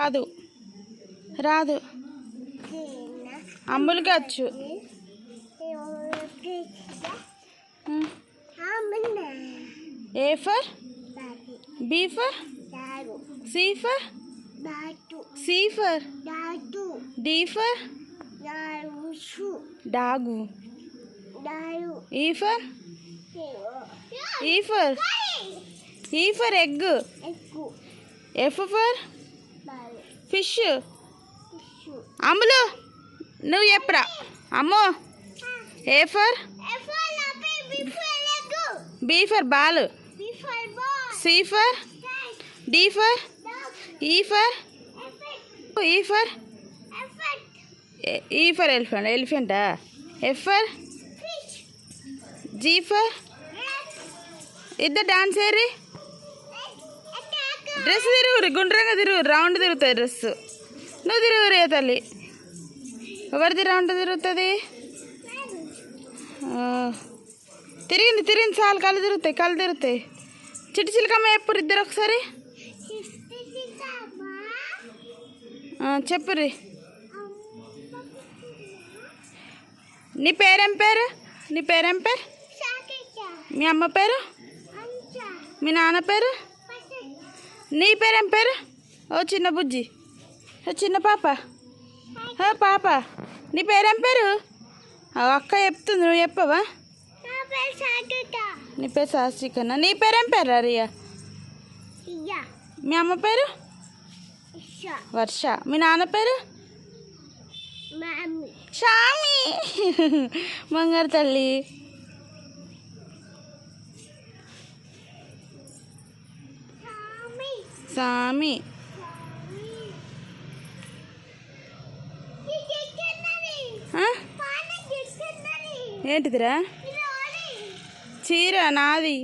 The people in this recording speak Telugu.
రాదు రాదు. అమ్ములకి వచ్చు A for? B for? C for? C for? D for? Dog. E for? E for? E for egg F for? Fish. Ammulu. నువ్వు చెప్పరా. అమ్మో. A for? B for ball. C for? D for? E for? E for? E for elephant. Elephanta? F for? G for? ఇద్దరు డాన్స్ ఏరి డ్రెస్ తిరుగురు గుండ్రంగా తిరుగు రౌండ్ తిరుగుతుంది డ్రెస్ నువ్వు తిరుగురే తల్లి. ఎవరిది రౌండ్ తిరుగుతుంది? తిరిగింది తిరిగింది చాలు కళ్ళు తిరుగుతాయి కళ్ళు తిరుగుతాయి. చిట్టి చిలకమ్మ ఎప్పుడు ఇద్దరు ఒకసారి? చెప్పురి. నీ పేరేం పేరు? నీ పేరేం పేరు? మీ అమ్మ పేరు? మీ నాన్న పేరు? నీ పేరేం పేరు? ఓ చిన్న బుజ్జి. ఓ చిన్న పాప. ఓ పాప. నీ పేరేం పేరు? అక్క చెప్తుంది నువ్వు చెప్పవా? నీ పేరు సాస్తికన్నా నీ పేరేం పేరు రియా మీ అమ్మ పేరు? వర్ష. మీ నాన్న పేరు? షామి. బంగారు తల్లి. సామి ఆ? ఏంటిదిరా చీర నాది